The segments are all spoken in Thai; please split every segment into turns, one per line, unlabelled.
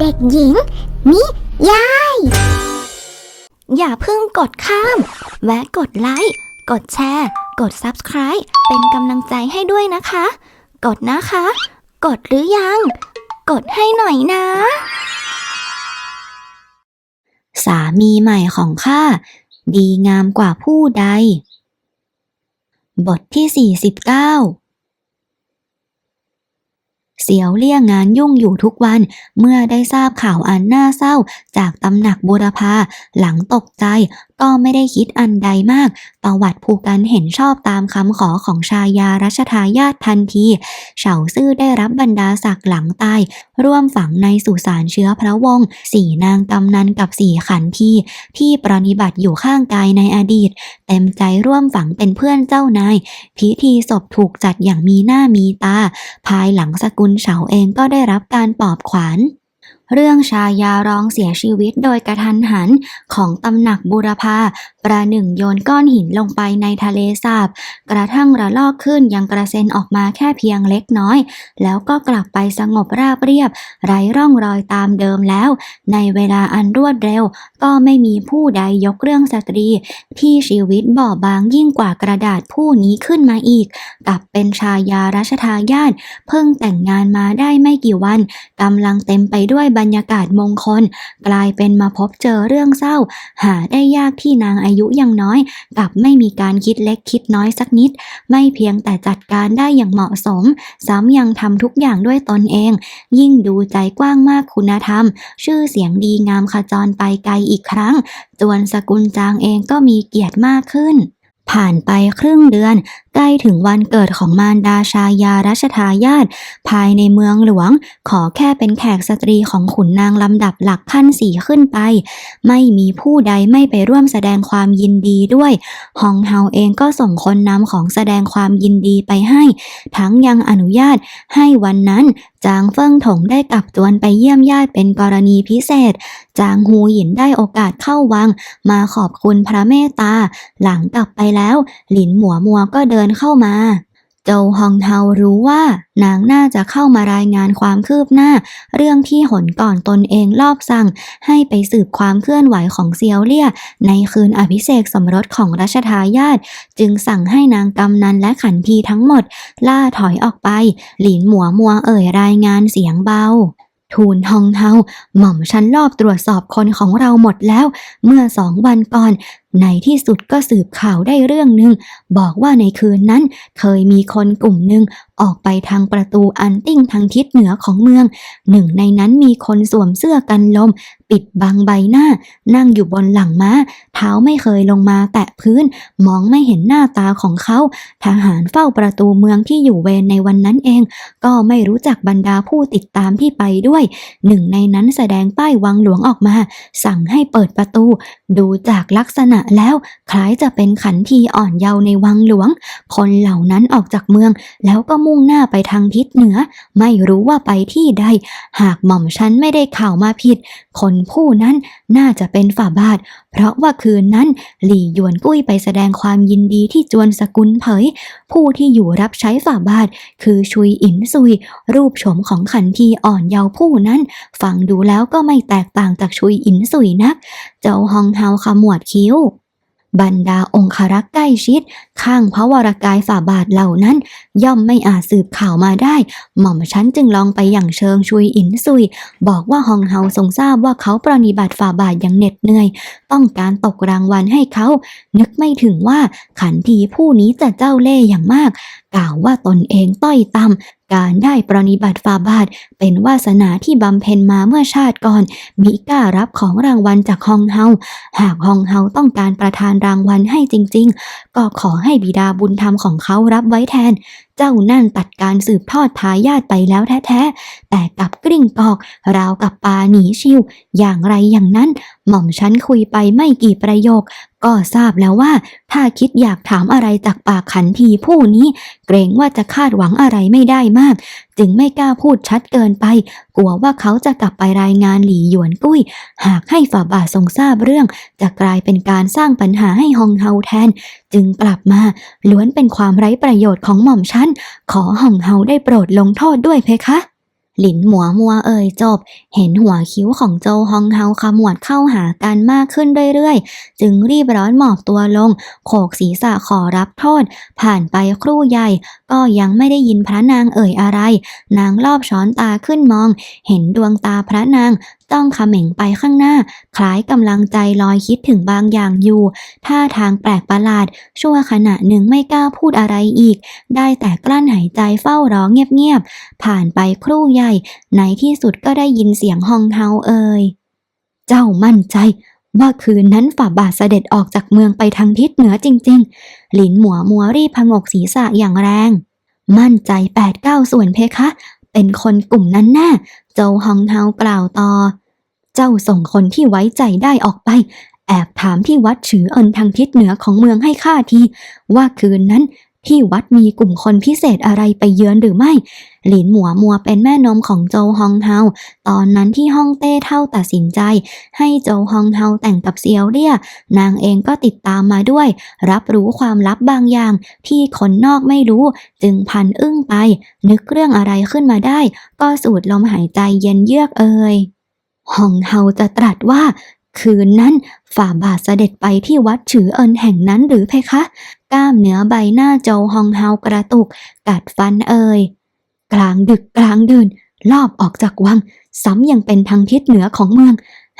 เด็กหญิง นิยาย
อย่าเพิ่งกดข้าม แวะกดไลค์ กดแชร์ กด Subscribe เป็นกำลังใจให้ด้วยนะคะ กดนะคะ กดหรือยัง กดให้หน่อยนะ สามีใหม่ของข้าดีงามกว่าผู้ใด บทที่ 49 เสียวเลี่ยงงานยุ่งอยู่ทุกวัน เมื่อได้ทราบข่าวอันน่าเศร้าจากตำหนักบูรพาหลังตกใจก็ไม่ได้คิดอันใดมากตวัดภูกันเห็นชอบตามคำขอของชายารัชทายาททันทีเฉาซื่อได้รับบรรดาศักดิ์หลังตาย ร่วมฝังในสุสานเชื้อพระวงศ์สี่นางกำนันกับสี่ขันทีที่ปรนนิบัติอยู่ข้างกายในอดีต เต็มใจร่วมฝังเป็นเพื่อนเจ้านาย พิธีศพถูกจัดอย่างมีหน้ามีตา ภายหลังสกุลเฉาเองก็ได้รับการปลอบขวัญ เรื่องชายาร้องเสียชีวิตโดยกระทันหันของตำหนักบูรพาประหนึ่งโยนก้อนหินลงไปในทะเลสาบ กระทั่งระลอกขึ้นยังกระเซ็นออกมาแค่เพียงเล็กน้อย แล้วก็กลับไปสงบราบเรียบ ไร้ร่องรอยตามเดิมแล้ว ในเวลาอันรวดเร็ว ก็ไม่มีผู้ใดยกเรื่องสตรี ที่ชีวิตบอบบางยิ่งกว่ากระดาษผู้นี้ขึ้นมาอีก กับเป็นชายารัชทายาทเพิ่งแต่งงานมาได้ไม่กี่วันกำลังเต็มไปด้วยบรรยากาศมงคล กลายเป็นมาพบเจอเรื่องเศร้า หาได้ยากที่นางอายุยังน้อยกลับไม่มีการคิดเล็กคิดน้อยสักนิด ไม่เพียงแต่จัดการได้อย่างเหมาะสม ซ้ำยังทำทุกอย่างด้วยตนเอง ยิ่งดูใจกว้างมากคุณธรรม ชื่อเสียงดีงามขจรไปไกลอีกครั้ง จวนสกุลจางเองก็มีเกียรติมากขึ้นผ่านไปครึ่งเดือน ใกล้ถึงวันเกิดของมารดาชายารัชทายาทภายในเมืองหลวง ขอแค่เป็นแขกสตรีของขุนนางลำดับหลักขั้นสี่ขึ้นไป ไม่มีผู้ใดไม่ไปร่วมแสดงความยินดีด้วยฮองเฮาเองก็ส่งคนนำของแสดงความยินดีไปให้ ทั้งยังอนุญาตให้วันนั้นจางเฟิ่งถงได้กลับจวนไปเยี่ยมญาติเป็นกรณีพิเศษ จางฮูหยินได้โอกาสเข้าวัง มาขอบคุณพระเมตตา หลังกลับไปแล้ว หลินหมัวมัวก็เดินเข้ามา โจฮองเฮารู้ว่านางน่าจะเข้ามารายงานความคืบหน้า เรื่องที่หนก่อนตนเองรอบสั่ง ให้ไปสืบความเคลื่อนไหวของเซียวเลี่ย ในคืนอภิเษกสมรสของรัชทายาทจึงสั่งให้นางกำนันและขันทีทั้งหมด ล่าถอยออกไป หลินหมัวมัวเอ่ยรายงานเสียงเบาทูลฮองเฮาหม่อมฉันรอบตรวจสอบคนของเราหมดแล้ว เมื่อสองวันก่อน ในที่สุดก็สืบข่าวได้เรื่องหนึ่งบอกว่าในคืนนั้นเคยมีคนกลุ่มหนึ่งออกไปทางประตูอันติ้งทางทิศเหนือของเมือง หนึ่งในนั้นมีคนสวมเสื้อกันลม ปิดบังใบหน้า นั่งอยู่บนหลังม้า เท้าไม่เคยลงมาแตะพื้น มองไม่เห็นหน้าตาของเขา ทหารเฝ้าประตูเมืองที่อยู่เวรในวันนั้นเอง ก็ไม่รู้จักบรรดาผู้ติดตามที่ไปด้วย หนึ่งในนั้นแสดงป้ายวังหลวงออกมา สั่งให้เปิดประตูดูจากลักษณะแล้วคล้ายจะเป็นขันทีอ่อนเยาว์ในวังหลวง คนเหล่านั้นออกจากเมือง แล้วก็มุ่งหน้าไปทางทิศเหนือ ไม่รู้ว่าไปที่ใด หากหม่อมฉันไม่ได้ข่าวมาผิด คนผู้นั้นน่าจะเป็นฝ่าบาท เพราะว่าคืนนั้นหลี่หยวนกุ้ยไปแสดงความยินดีที่จวนสกุลเผย ผู้ที่อยู่รับใช้ฝ่าบาท คือชุยอินซุย รูปโฉมของขันทีอ่อนเยาว์ผู้นั้น ฟังดูแล้วก็ไม่แตกต่างจากชุยอินซุยนัก เจ้าฮองเฮาขมวดคิ้ว บรรดาองครักษ์ใกล้ชิด ข้างพระวรากายฝ่าบาทเหล่านั้น ย่อมไม่อาจสืบข่าวมาได้ หม่อมฉันจึงลองไปอย่างเชิงชุยอินซุย บอกว่าฮองเฮาทรงทราบว่าเขาปรนนิบัติฝ่าบาทอย่างเหน็ดเหนื่อย ต้องการตกรางวัลให้เขา นึกไม่ถึงว่าขันทีผู้นี้จะเจ้าเล่ห์อย่างมาก กล่าวว่าตนเองต้อยต่ำการได้ปรนิบัติฟาบาทเป็นวาสนาที่บำเพ็ญมาเมื่อชาติก่อน มิกล้ารับของรางวัลจากฮองเฮา หากฮองเฮาต้องการประทานรางวัลให้จริง ๆ ก็ขอให้บิดาบุญธรรมของเขารับไว้แทนเจ้านั่นตัดการสืบทอดทายาทไปแล้วแท้ๆ แต่กลับกริ่งกอก ราวกับปลาหนีชิว อย่างไรอย่างนั้น หม่อมฉันคุยไปไม่กี่ประโยค ก็ทราบแล้วว่า ถ้าคิดอยากถามอะไรจากปากขันทีผู้นี้ เกรงว่าจะคาดหวังอะไรไม่ได้มาก จึงไม่กล้าพูดชัดเกินไป กลัวว่าเขาจะกลับไปรายงานหลี่หยวนกุ้ย หากให้ฝ่าบาททรงทราบเรื่อง จะกลายเป็นการสร้างปัญหาให้ฮองเฮาแทน จึงกลับมา ล้วนเป็นความไร้ประโยชน์ของหม่อมฉันขอฮองเฮาได้โปรดลงโทษด้วยเพคะ หลินหมัวมัวเอ่ยจบ เห็นหัวคิ้วของโจฮองเฮาขมวดเข้าหากันมากขึ้นเรื่อยๆ จึงรีบร้อนหมอบตัวลง โขกศีรษะขอรับโทษ ผ่านไปครู่ใหญ่ ก็ยังไม่ได้ยินพระนางเอ่ยอะไร นางรอบช้อนตาขึ้นมอง เห็นดวงตาพระนางจ้องเขม่งไปข้างหน้า คล้ายกำลังใจลอยคิดถึงบางอย่างอยู่ ท่าทางแปลกประหลาด ชั่วขณะหนึ่งไม่กล้าพูดอะไรอีก ได้แต่กลั้นหายใจเฝ้ารอเงียบๆ ผ่านไปครู่ใหญ่ ในที่สุดก็ได้ยินเสียงฮองเฮาเอ่ย เจ้ามั่นใจว่าคืนนั้นฝ่าบาทเสด็จออกจากเมืองไปทางทิศเหนือจริง ๆ หลินหมัวมัวรีบพงกศีรษะอย่างแรง มั่นใจแปดเก้าส่วนเพคะ เป็นคนกลุ่มนั้นแน่โจวฮองเฮากล่าวต่อ เจ้าส่งคนที่ไว้ใจได้ออกไป แอบถามที่วัดฉือเอินทางทิศเหนือของเมืองให้ข้าที ว่าคืนนั้น ที่วัดมีกลุ่มคนพิเศษอะไรไปเยือนหรือไม่ หลินหมัวมัวเป็นแม่นมของโจฮองเฮา ตอนนั้นที่ฮ่องเต้เท่าตัดสินใจ ให้โจฮองเฮาแต่งกับเซียวเลี่ย นางเองก็ติดตามมาด้วย รับรู้ความลับบางอย่าง ที่คนนอกไม่รู้ จึงพันอึ้งไป นึกเรื่องอะไรขึ้นมาได้ ก็สูดลมหายใจเย็นเยือกเอ่ยฮองเฮาจะตรัสว่า คืนนั้นฝ่าบาทเสด็จไปที่วัดฉือเอินแห่งนั้นหรือเพคะ กล้ามเนื้อใบหน้าโจวฮองเฮากระตุก กัดฟันเอ่ยกลางดึกกลางดื่นลอบออกจากวัง ซ้ำยังเป็นทางทิศเหนือของเมือง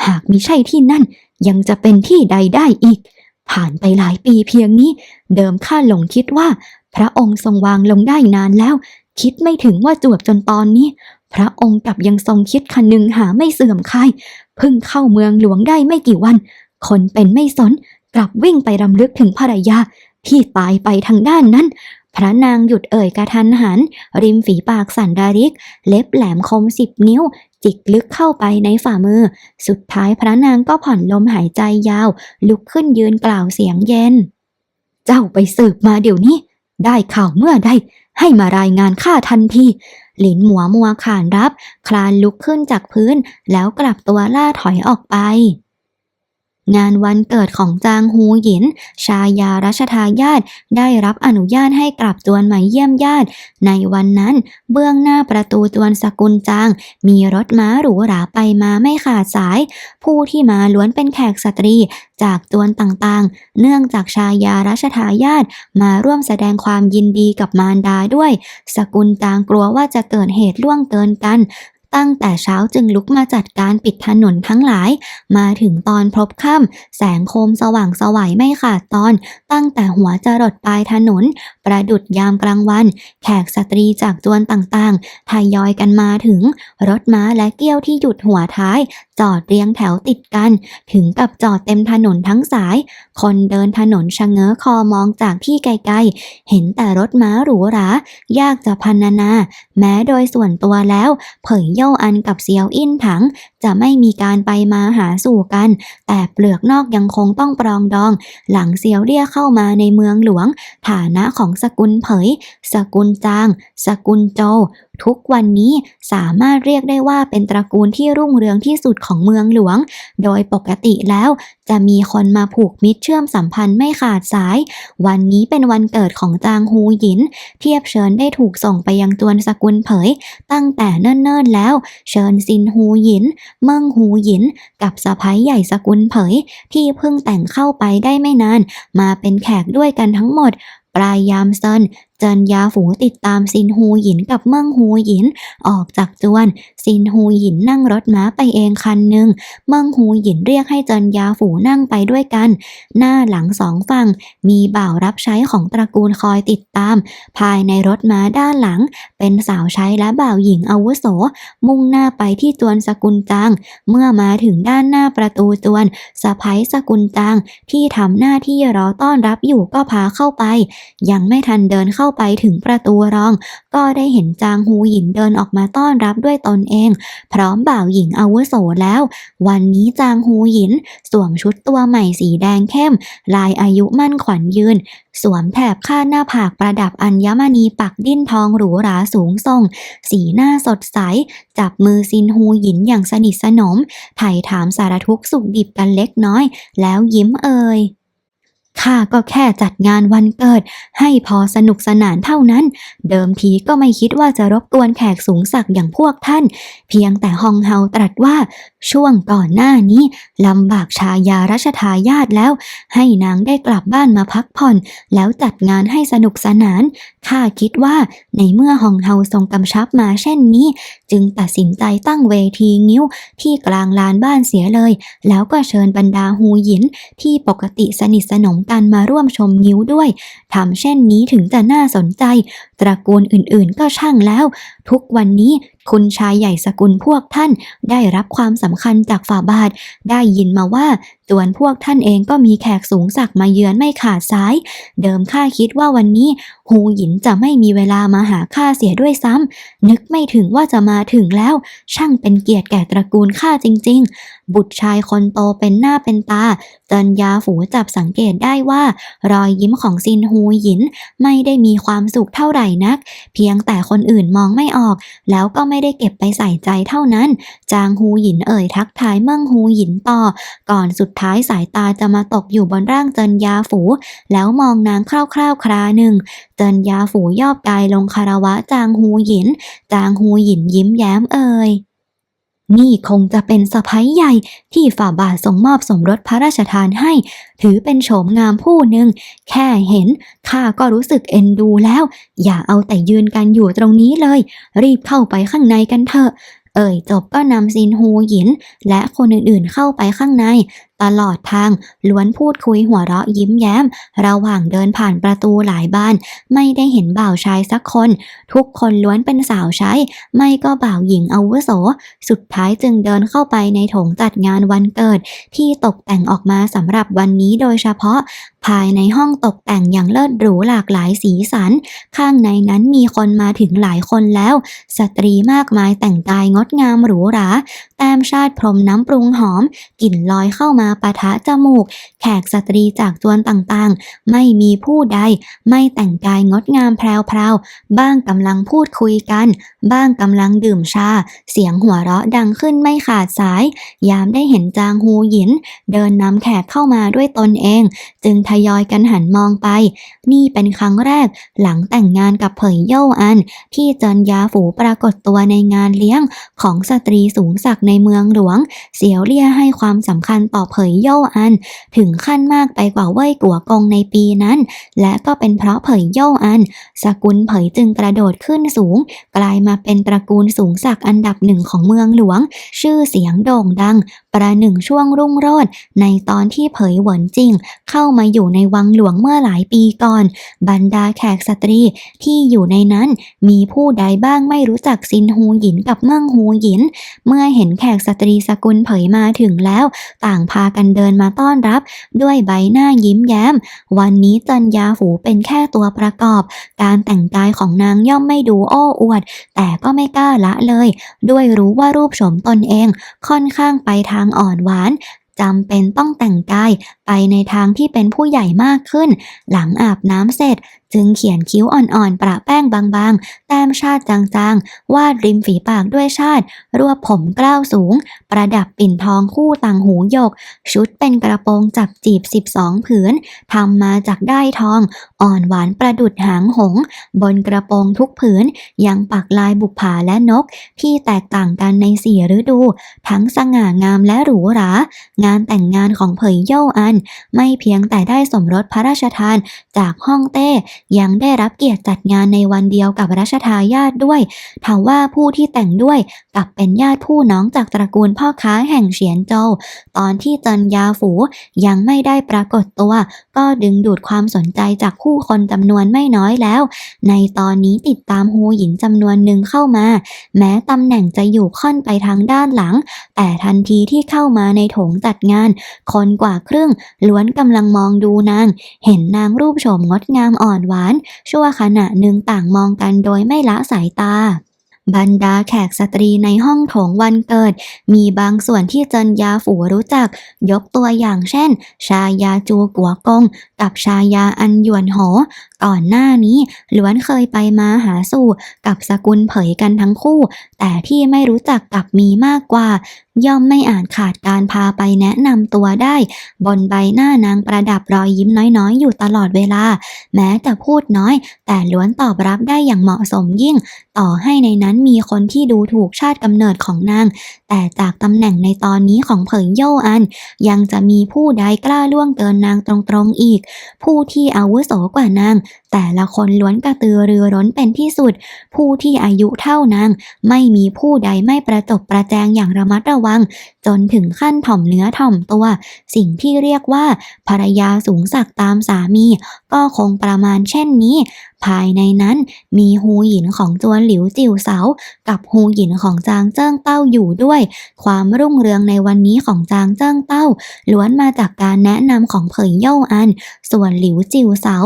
หากมิใช่ที่นั่น ยังจะเป็นที่ใดได้อีก ผ่านไปหลายปีเพียงนี้ เดิมข้าหลงคิดว่า พระองค์ทรงวางลงได้นานแล้ว คิดไม่ถึงว่าจวบจนตอนนี้ พระองค์กลับยังทรงคิดคันนึงหาไม่เสื่อมคลายเพิ่งเข้าเมืองหลวงได้ไม่กี่วัน คนเป็นไม่สนกลับวิ่งไปรำลึกถึงภรรยาที่ตายไปทางด้านนั้น พระนางหยุดเอ่ยกระทันหัน ริมฝีปากสันดาริก เล็บแหลมคมสิบนิ้ว จิกลึกเข้าไปในฝ่ามือ สุดท้ายพระนางก็ผ่อนลมหายใจยาว ลุกขึ้นยืนกล่าวเสียงเย็น เจ้าไปสืบมาเดี๋ยวนี้ ได้ข่าวเมื่อใดให้มารายงานข้าทันที หลินหมัวมัวขานรับ คลานลุกขึ้นจากพื้น แล้วกลับตัวล่าถอยออกไป งานวันเกิดของจางฮูหยิน ชายารัชทายาทได้รับอนุญาตให้กลับจวนมาเยี่ยมญาติ ในวันนั้นเบื้องหน้าประตูจวนสกุลจาง มีรถม้าหรูหราไปมาไม่ขาดสาย ผู้ที่มาล้วนเป็นแขกสตรีจากจวนต่างๆ เนื่องจากชายารัชทายาทมาร่วมแสดงความยินดีกับมารดาด้วย สกุลจางกลัวว่าจะเกิดเหตุล่วงเกินกัน ตั้งแต่เช้าจึงลุกมาจัดการปิดถนนทั้งหลาย มาถึงตอนพบค่ำแสงโคมสว่างสวัยไม่ขาดตอน ตั้งแต่หัวจรดปลายถนน ประดุดยามกลางวัน แขกสตรีจากจวนต่างๆทยอยกันมาถึง รถม้าและเกี้ยวที่หยุดหัวท้าย จอดเรียงแถวติดกัน ถึงกับจอดเต็มถนนทั้งสาย คนเดินถนนชะเง้อคอมองจากที่ไกลๆ เห็นแต่รถม้าหรูหรายากจะพันนานาแม้โดยส่วนตัวแล้ว เผยเย่าอันกับเซียวอินถัง จะไม่มีการไปมาหาสู่กัน แต่เปลือกนอกยังคงต้องปรองดอง หลังเซียวเรียเข้ามาในเมืองหลวง ฐานะของสกุลเผย สกุลจาง สกุลโจทุกวันนี้สามารถเรียกได้ว่าเป็นตระกูลที่รุ่งเรืองที่สุดของเมืองหลวง โดยปกติแล้วจะมีคนมาผูกมิตรเชื่อมสัมพันธ์ไม่ขาดสาย วันนี้เป็นวันเกิดของจางฮูหยิน เทียบเชิญได้ถูกส่งไปยังจวนสกุลเผย ตั้งแต่เนิ่นๆแล้ว เชิญซินฮูหยิน เมิงฮูหยิน กับสะพ้ายใหญ่สกุลเผย ที่เพิ่งแต่งเข้าไปได้ไม่นาน มาเป็นแขกด้วยกันทั้งหมดปลายยามเซิน จินยาฝูติดตามซินฮูหยินกับเมิงฮูหยิน ออกจากจวน ซินฮูหยินนั่งรถม้าไปเองคันหนึ่งเมิงฮูหยินเรียกให้เจินยาฝูนั่งไปด้วยกัน หน้าหลังสองฝั่ง มีบ่าวรับใช้ของตระกูลคอยติดตาม ภายในรถม้าด้านหลัง เป็นสาวใช้และบ่าวหญิงอาวุโส มุ่งหน้าไปที่จวนสกุลจาง เมื่อมาถึงด้านหน้าประตูจวนสะพ้ยสกุลจางที่ทำหน้าที่รอต้อนรับอยู่ก็พาเข้าไป ยังไม่ทันเดินเข้าไปถึงประตูรอง ก็ได้เห็นจางฮูหยินเดินออกมาต้อนรับด้วยตนเอง พร้อมบ่าวหญิงอาวุโสแล้ว วันนี้จางฮูหยินสวมชุดตัวใหม่สีแดงเข้ม ลายอายุมั่นขวัญยืน สวมแถบคาดหน้าผากประดับอัญมณีปักดิ้นทองหรูหราสูงส่ง สีหน้าสดใส จับมือซินฮูหยินอย่างสนิทสนมไถ่ถามสารทุกข์สุขดิบกันเล็กน้อย แล้วยิ้มเอ่ย ข้าก็แค่จัดงานวันเกิด ให้พอสนุกสนานเท่านั้น เดิมทีก็ไม่คิดว่าจะรบกวนแขกสูงศักดิ์อย่างพวกท่าน เพียงแต่ฮองเฮาตรัสว่า ช่วงก่อนหน้านี้ลำบากชายารัชทายาทแล้ว ให้นางได้กลับบ้านมาพักผ่อน แล้วจัดงานให้สนุกสนาน ข้าคิดว่าในเมื่อฮองเฮาทรงกำชับมาเช่นนี้ จึงตัดสินใจตั้งเวทีงิ้วที่กลางลานบ้านเสียเลย แล้วก็เชิญบรรดาฮูหยินที่ปกติสนิทสนมกันมาร่วมชมงิ้วด้วยทำเช่นนี้ถึงจะน่าสนใจตระกูลอื่นๆก็ช่างแล้ว ทุกวันนี้คุณชายใหญ่สกุลพวกท่านได้รับความสำคัญจากฝ่าบาท ได้ยินมาว่าจวนพวกท่านเองก็มีแขกสูงศักดิ์มาเยือนไม่ขาดสาย เดิมข้าคิดว่าวันนี้ฮูหยินจะไม่มีเวลามาหาข้าเสียด้วยซ้ำนึกไม่ถึงว่าจะมาถึงแล้ว ช่างเป็นเกียรติแก่ตระกูลข้าจริง ๆ บุตรชายคนโตเป็นหน้าเป็นตาเจินยาฝูจับสังเกตได้ว่า รอยยิ้มของซินฮูหยินไม่ได้มีความสุขเท่าไหร่นัก เพียงแต่คนอื่นมองไม่ออก แล้วก็ไม่ได้เก็บไปใส่ใจเท่านั้น จางฮูหยินเอ่ยทักทายเมิ่งฮูหยินต่อ ก่อนสุดท้ายสายตาจะมาตกอยู่บนร่างเจินยาฝู แล้วมองนางคร่าวๆคราหนึ่ง เจินยาฝูย่อบกายลงคารวะจางฮูหยิน จางฮูหยินยิ้มแย้มเอ่ยนี่คงจะเป็นสะพ้ยใหญ่ที่ฝ่าบาททรงมอบสมรสพระราชทานให้ ถือเป็นโฉมงามผู้หนึ่ง แค่เห็นข้าก็รู้สึกเอ็นดูแล้ว อย่าเอาแต่ยืนกันอยู่ตรงนี้เลย รีบเข้าไปข้างในกันเถอะ เอ่ยจบก็นำซินฮูหยิน และคนอื่นๆเข้าไปข้างในตลอดทางล้วนพูดคุยหัวเราะยิ้มแย้ม ระหว่างเดินผ่านประตูหลายบ้าน ไม่ได้เห็นบ่าวชายสักคน ทุกคนล้วนเป็นสาวใช้ ไม่ก็บ่าวหญิงอาวุโส สุดท้ายจึงเดินเข้าไปในโถงจัดงานวันเกิด ที่ตกแต่งออกมาสำหรับวันนี้โดยเฉพาะ ภายในห้องตกแต่งอย่างเลิศหรูหลากหลายสีสัน ข้างในนั้นมีคนมาถึงหลายคนแล้ว สตรีมากมายแต่งกายงดงามหรูหราแต้มชาติพรมน้ำปรุงหอมกลิ่นลอยเข้ามาปะทะจมูก แขกสตรีจากจวนต่างๆ ไม่มีผู้ใด ไม่แต่งกายงดงามแพรวๆ บ้างกำลังพูดคุยกัน บ้างกำลังดื่มชา เสียงหัวเราะดังขึ้นไม่ขาดสาย ยามได้เห็นจางฮูหยิน เดินนำแขกเข้ามาด้วยตนเอง จึงทยอยกันหันมองไป นี่เป็นครั้งแรกหลังแต่งงานกับเผยโย่าอัน ที่เจินยาฝูปรากฏตัวในงานเลี้ยงของสตรีสูงศักดิ์ในเมืองหลวง เสียวเลี่ยให้ความสำคัญต่อเผผยโย่อัน ถึงขั้นมากไปกว่าเว่ยกัวกงในปีนั้น และก็เป็นเพราะเผยโย่อัน สกุลเผยจึงกระโดดขึ้นสูง กลายมาเป็นตระกูลสูงศักดิ์อันดับหนึ่งของเมืองหลวง ชื่อเสียงโด่งดัง ประหนึ่งช่วงรุ่งโรจน์ในตอนที่เผยเหวินจริง เข้ามาอยู่ในวังหลวงเมื่อหลายปีก่อน บรรดาแขกสตรีที่อยู่ในนั้นมีผู้ใดบ้างไม่รู้จักซินฮูหยินกับเมืองฮูหยิน เมื่อเห็นแขกสตรีสกุลเผยมาถึงแล้ว ต่างพากันเดินมาต้อนรับ ด้วยใบหน้ายิ้มแย้ม วันนี้จันยาฝูเป็นแค่ตัวประกอบ การแต่งกายของนางย่อมไม่ดูโอ้อวด แต่ก็ไม่กล้าละเลย ด้วยรู้ว่ารูปโฉมตนเอง ค่อนข้างไปทางอ่อนหวานจำเป็นต้องแต่งกาย ไปในทางที่เป็นผู้ใหญ่มากขึ้น หลังอาบน้ำเสร็จ จึงเขียนคิ้วอ่อนๆ ประแป้งบางๆ แต้มชาติจางๆ วาดริมฝีปากด้วยชาติ รวบผมกล้าวสูง ประดับปิ่นทองคู่ต่างหูหยก ชุดเป็นกระโปรงจับจีบ 12 ผืนทำมาจากได้ทอง อ่อนหวานประดุดหางหง บนกระโปรงทุกผืน ยังปักลายบุปผาและนก ที่แตกต่างกันในสี่ฤดู ทั้งสง่างามและหรูหรา งานแต่งงานของเผยโย่อันไม่เพียงแต่ได้สมรสพระราชทานจากฮ่องเต้ ยังได้รับเกียรติจัดงานในวันเดียวกับรัชทายาทด้วยทว่าผู้ที่แต่งด้วยกับเป็นญาติผู้น้องจากตระกูลพ่อค้าแห่งเฉียนโจวตอนที่เจินยาฝูยังไม่ได้ปรากฏตัว ก็ดึงดูดความสนใจจากผู้คนจำนวนไม่น้อยแล้ว ในตอนนี้ติดตามฮูหยินจำนวนหนึ่งเข้ามา แม้ตำแหน่งจะอยู่ค่อนไปทางด้านหลัง แต่ทันทีที่เข้ามาในโถงจัดงาน คนกว่าครึ่งล้วนกำลังมองดูนาง เห็นนางรูปโฉมงดงามอ่อนหวาน ชั่วขณะหนึ่งต่างมองกันโดยไม่ละสายตา บรรดาแขกสตรีในห้องโถงวันเกิด มีบางส่วนที่เจินยาฝูรู้จัก ยกตัวอย่างเช่น ชายาจูกัวกง กับชายาอันหยวนโห ก่อนหน้านี้ล้วนเคยไปมาหาสู่ กับสกุลเผยกันทั้งคู่ แต่ที่ไม่รู้จักกับมีมากกว่า ย่อมไม่อาจขาดการพาไปแนะนำตัวได้ บนใบหน้านางประดับรอยยิ้มน้อยๆ อยู่ตลอดเวลา แม้แต่พูดน้อย แต่ล้วนตอบรับได้อย่างเหมาะสมยิ่ง ต่อให้ในนั้นมีคนที่ดูถูกชาติกำเนิดของนาง แต่จากตำแหน่งในตอนนี้ของเผยโยอัน ยังจะมีผู้ใดกล้าล่วงเกินนางตรงๆอีก ผู้ที่อาวุโสกว่านาง แต่ละคนล้วนกระตือรือร้นเป็นที่สุด ผู้ที่อายุเท่านางไม่มีผู้ใดไม่ประจบประแจงอย่างระมัดระวัง จนถึงขั้นถ่อมเนื้อถ่อมตัว สิ่งที่เรียกว่า ภรรยาสูงสักตามสามี ก็คงประมาณเช่นนี้ ภายในนั้นมีฮูหยินของจวนหลิวจิวเสา กับฮูหยินของจางเจิ้งเต้าอยู่ด้วย ความรุ่งเรืองในวันนี้ของจางเจิ้งเต้า ล้วนมาจากการแนะนำของเผยโย่อัน ส่วนหลิวจิวเสา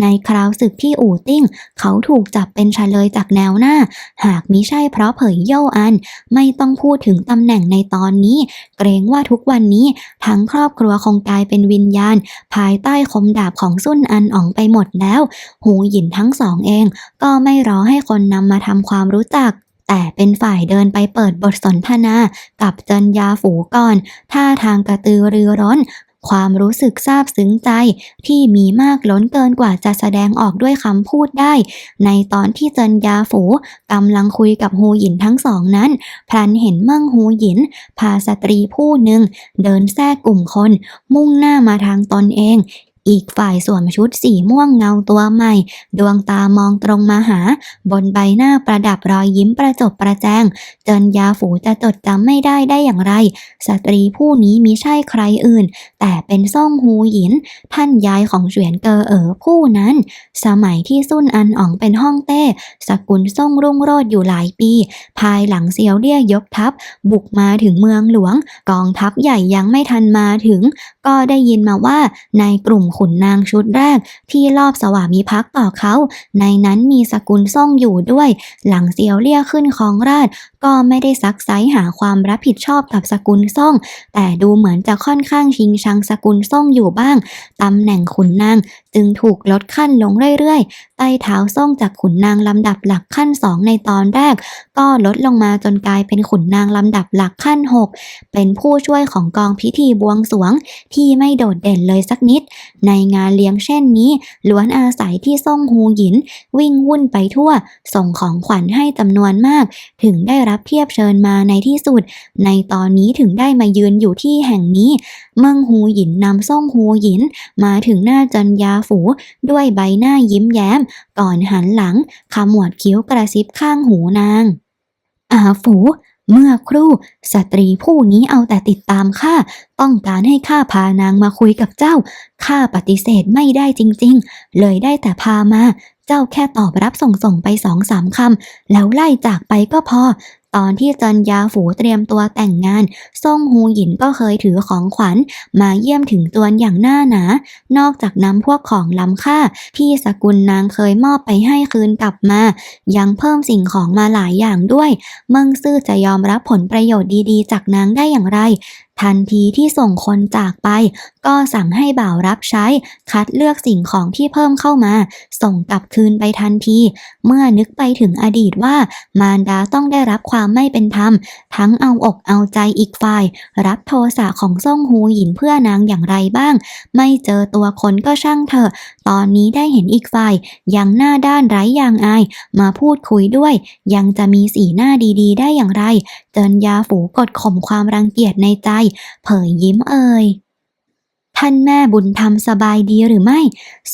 ในคราวศึกที่อู่ติ้ง เขาถูกจับเป็นเฉลยจากแนวหน้า หากมิใช่เพราะเผยโย่อัน ไม่ต้องพูดถึงตำแหน่งในตอนนี้เกรงว่าทุกวันนี้ทั้งครอบครัวคงกลายเป็นวิญญาณ ภายใต้คมดาบของซุ่นอันอ๋องไปหมดแล้ว หูหยินทั้งสองเอง ก็ไม่รอให้คนนำมาทำความรู้จักแต่เป็นฝ่ายเดินไปเปิดบทสนทนา กับเจินยาฝูก่อน ท่าทางกระตือรือร้น ความรู้สึกซาบซึ้งใจที่มีมากล้นเกินกว่าจะแสดงออกด้วยคำพูดได้ ในตอนที่เจินยาฝูกำลังคุยกับฮูหยินทั้งสองนั้น พลันเห็นเมั่งฮูหยิน พาสตรีผู้หนึ่ง เดินแทรกกลุ่มคน มุ่งหน้ามาทางตนเอง อีกฝ่ายสวมชุดสีม่วงเงาตัวใหม่ ดวงตามองตรงมาหา บนใบหน้าประดับรอยยิ้มประจบประแจงจนยาฝูจะจดจำไม่ได้ได้อย่างไร สตรีผู้นี้มิใช่ใครอื่น แต่เป็นซ่งฮูหยิน ท่านยายของเฉวียนเกอเอ๋อผู้นั้น สมัยที่ซุ่นอันอ๋องเป็นห้องเต้ สกุลซ่งรุ่งโรจน์อยู่หลายปี ภายหลังเซียวเลี่ยยกทัพ บุกมาถึงเมืองหลวง กองทัพใหญ่ยังไม่ทันมาถึง ก็ได้ยินมาว่าในกลุ่มขุนนางชุดแรกที่รอบสวามิภักดิ์ต่อเขา ในนั้นมีสกุลซ่งอยู่ด้วย หลังเซียวเลี่ยขึ้นครองราชก็ไม่ได้ซักไซหาความรับผิดชอบกับสกุลซ่อง แต่ดูเหมือนจะค่อนข้างชิงชังสกุลซ่องอยู่บ้าง ตำแหน่งขุนนางจึงถูกลดขั้นลงเรื่อยๆ ใต้เท้าซ่องจากขุนนางลำดับหลักขั้นสองในตอนแรก ก็ลดลงมาจนกลายเป็นขุนนางลำดับหลักขั้นหกเป็นผู้ช่วยของกองพิธีบวงสรวงที่ไม่โดดเด่นเลยสักนิด ในในงานเลี้ยงเช่นนี้ ล้วนอาศัยที่ซ่งฮูหยิน วิ่งวุ่นไปทั่ว ส่งของขวัญให้จำนวนมาก ถึงได้รับเทียบเชิญมาในที่สุด ในตอนนี้ถึงได้มายืนอยู่ที่แห่งนี้ เมิงฮูหยินนำซ่งฮูหยิน มาถึงหน้าจันยาฝู ด้วยใบหน้ายิ้มแย้ม ก่อนหันหลังขมวดคิ้วกระซิบข้างหูนางอาฝู เมื่อครู่สตรีผู้นี้เอาแต่ติดตามข้าต้องการให้ข้าพานางมาคุยกับเจ้าข้าปฏิเสธไม่ได้จริงๆ เลยได้แต่พามา เจ้าแค่ตอบรับส่งส่งไปสองสามคำแล้วไล่จากไปก็พอ ตอนที่เจินยาฝูเตรียมตัวแต่งงานซ่งฮูหยินก็เคยถือของขวัญ มาเยี่ยมถึงจวนอย่างหน้าหนา นอกจากนำพวกของล้ำค่า ที่สกุลนางเคยมอบไปให้คืนกลับมา ยังเพิ่มสิ่งของมาหลายอย่างด้วย เมืองซื่อจะยอมรับผลประโยชน์ดีๆ จากนางได้อย่างไร ทันทีที่ส่งคนจากไป ก็สั่งให้บ่าวรับใช้ คัดเลือกสิ่งของที่เพิ่มเข้ามา ส่งกลับคืนไปทันที เมื่อนึกไปถึงอดีตว่า มารดาต้องได้รับความไม่เป็นธรรม ทั้งเอาอกเอาใจอีกฝ่าย รับโทสะของซ่งฮูหยินเพื่อนางอย่างไรบ้าง ไม่เจอตัวคนก็ช่างเถอะ ตอนนี้ได้เห็นอีกฝ่าย ยังหน้าด้านไร้ยางอาย มาพูดคุยด้วย ยังจะมีสีหน้าดีๆ ได้อย่างไร เจินยาฝูกดข่มความรังเกียจในใจเผยยิ้มเอ่ยท่านแม่บุญธรรมสบายดีหรือไม่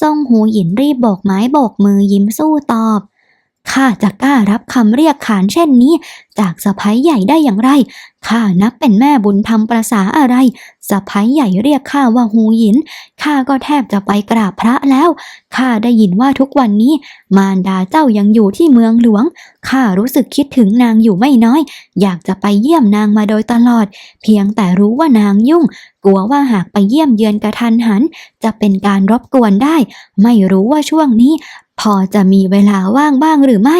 ซ่งหูหยินรีบโบกไม้โบกมือยิ้มสู้ตอบ ข้าจะกล้ารับคำเรียกขานเช่นนี้ จากสะพ้ยใหญ่ได้อย่างไร ข้านับเป็นแม่บุญธรรมประษาอะไร สะพ้ยใหญ่เรียกข้าว่าหูหยิน ข้าก็แทบจะไปกราบพระแล้ว ข้าได้ยินว่าทุกวันนี้ มารดาเจ้ายังอยู่ที่เมืองหลวง ข้ารู้สึกคิดถึงนางอยู่ไม่น้อย อยากจะไปเยี่ยมนางมาโดยตลอด เพียงแต่รู้ว่านางยุ่ง กลัวว่าหากไปเยี่ยมเยือนกระทันหัน จะเป็นการรบกวนได้ ไม่รู้ว่าช่วงนี้ พอจะมีเวลาว่างบ้างหรือไม่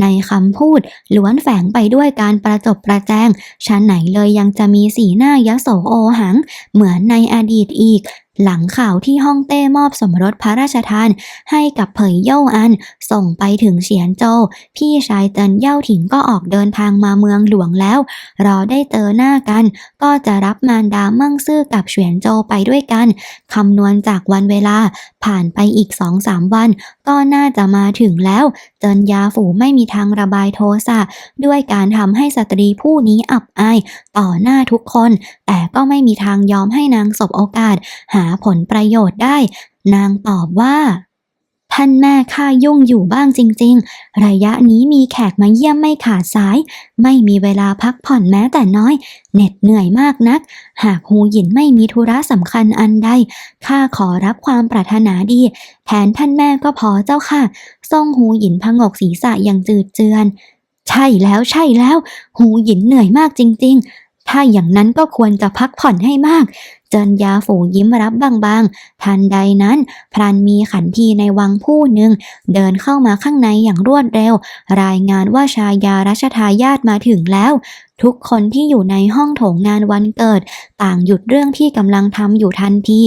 ในคำพูดล้วนแฝงไปด้วยการประจบประแจงชั้นไหนเลยยังจะมีสีหน้ายโสโอหัง เหมือนในอดีตอีก หลังข่าวที่ฮ่องเต้มอบสมรสพระราชทาน ให้กับเผยเย่าอัน ส่งไปถึงเฉียนโจวพี่ชายเจินเย่าถิงก็ออกเดินทางมาเมืองหลวงแล้ว รอได้เจอหน้ากัน ก็จะรับมารดามั่งซื่อกับเฉียนโจวไปด้วยกันคำนวณจากวันเวลา ผ่านไปอีกสองสามวัน ก็น่าจะมาถึงแล้ว เจินยาฝูไม่มีทางระบายโทสะด้วยการทำให้สตรีผู้นี้อับอาย ต่อหน้าทุกคน แต่ก็ไม่มีทางยอมให้นางสบโอกาส หาผลประโยชน์ได้ นางตอบว่า ท่านแม่ข้ายุ่งอยู่บ้างจริง ๆ ระยะนี้มีแขกมาเยี่ยมไม่ขาดสาย ไม่มีเวลาพักผ่อนแม้แต่น้อย เหน็ดเหนื่อยมากนัก หากฮูหยินไม่มีธุระสำคัญอันใดข้าขอรับความปรารถนาดี แทนท่านแม่ก็พอเจ้าค่ะซ่งฮูหยินพงกศีรษะอย่างจืดเจือน ใช่แล้วใช่แล้วฮูหยินเหนื่อยมากจริง ๆ ถ้าอย่างนั้นก็ควรจะพักผ่อนให้มาก จินยาฝูยิ้มรับบางๆ ทันใดนั้น พรันมีขันทีในวังผู้หนึ่ง เดินเข้ามาข้างในอย่างรวดเร็ว รายงานว่าชายารัชทายาทมาถึงแล้ว ทุกคนที่อยู่ในห้องโถงงานวันเกิด ต่างหยุดเรื่องที่กำลังทำอยู่ทันที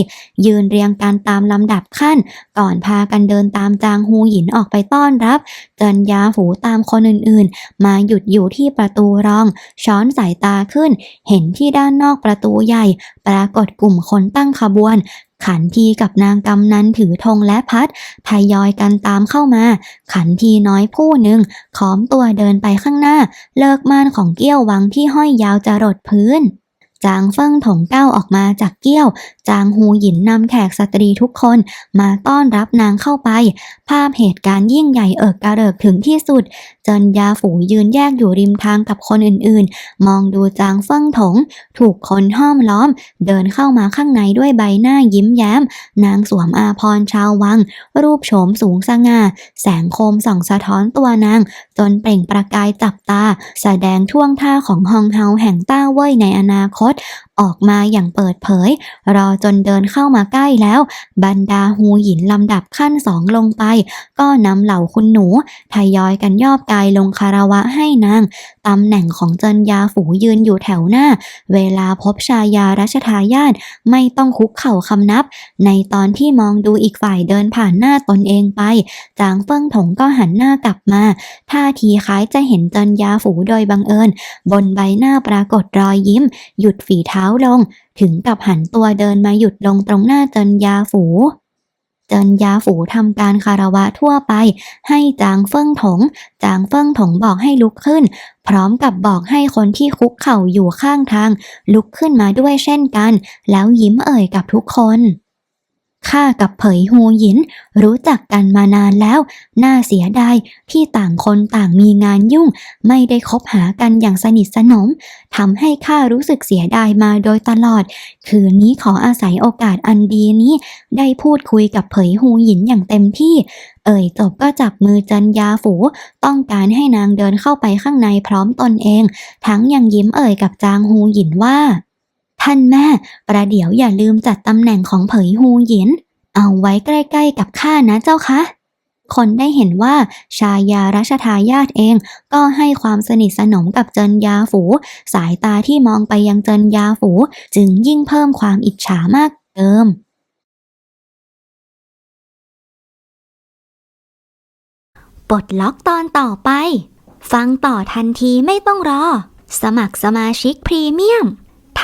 ยืนเรียงกันตามลำดับขั้น ก่อนพากันเดินตามจางฮูหยินออกไปต้อนรับเจินยาฝูตามคนอื่นๆ มาหยุดอยู่ที่ประตูรอง ช้อนสายตาขึ้น เห็นที่ด้านนอกประตูใหญ่ ปรากฏกลุ่มคนตั้งขบวน ขันทีกับนางกำนันถือธงและพัดทยอยกันตามเข้ามา ขันทีน้อยผู้หนึ่งค้อมตัวเดินไปข้างหน้า เลิกม่านของเกี้ยววังที่ห้อยยาวจะรดพื้นจางเฟิ่งถงเก้าออกมาจากเกี้ยว จางฮูหยินนำแขกสตรีทุกคนมาต้อนรับนางเข้าไป ภาพเหตุการณ์ยิ่งใหญ่เอิกกระเริกถึงที่สุด เจินยาฝูยืนแยกอยู่ริมทางกับคนอื่นๆ มองดูจางเฟิ่งถง ถูกคนห้อมล้อม เดินเข้ามาข้างในด้วยใบหน้ายิ้มแย้ม นางสวมอาภรชาววัง รูปโฉมสูงสง่า แสงโคมส่องสะท้อนตัวนาง จนเปล่งประกายจับตา แสดงท่วงท่าของฮองเฮาแห่งต้าเว่ยในอนาคต ออกมาอย่างเปิดเผย รอจนเดินเข้ามาใกล้แล้ว บรรดาฮูหยินลำดับขั้นสองลงไป ก็นำเหล่าคุณหนูทยอยกันยอบกายลงคารวะให้นางตำแหน่งของเจินยาฝูยืนอยู่แถวหน้า เวลาพบชายารัชทายาทไม่ต้องคุกเข่าคำนับ ในตอนที่มองดูอีกฝ่ายเดินผ่านหน้าตนเองไป จางเฟิ่งถงก็หันหน้ากลับมา ท่าทีคล้ายจะเห็นเจินยาฝูโดยบังเอิญ บนใบหน้าปรากฏรอยยิ้ม หยุดฝีเท้าลง ถึงกับหันตัวเดินมาหยุดลงตรงหน้าเจินยาฝูเจินยาฝูทำการคารวะทั่วไป ให้จางเฟิ่งถง จางเฟิ่งถงบอกให้ลุกขึ้น พร้อมกับบอกให้คนที่คุกเข่าอยู่ข้างทาง ลุกขึ้นมาด้วยเช่นกัน แล้วยิ้มเอ่ยกับทุกคน ข้ากับเผยฮูหยิน รู้จักกันมานานแล้ว น่าเสียดายที่ต่างคนต่างมีงานยุ่ง ไม่ได้คบหากันอย่างสนิทสนมทำให้ข้ารู้สึกเสียดายมาโดยตลอด คืนนี้ขออาศัยโอกาสอันดีนี้ ได้พูดคุยกับเผยฮูหยินอย่างเต็มที่ เอ่ยจบก็จับมือจันยาฝู ต้องการให้นางเดินเข้าไปข้างในพร้อมตนเอง ทั้งยังยิ้มเอ่ยกับจางฮูหยินว่า ท่านแม่ ประเดี๋ยวอย่าลืมจัดตำแหน่งของเผยฮูหยิน เอาไว้ใกล้ๆกับข้านะเจ้าคะคนได้เห็นว่าชายารัชทายาทเองก็ให้ความสนิทสนมกับเจินยาฝู สายตาที่มองไปยังเจินยาฝู จึงยิ่งเพิ่มความอิจฉามากเดิม ปลดล็อกตอนต่อไป ฟังต่อทันทีไม่ต้องรอ สมัครสมาชิกพรีเมียม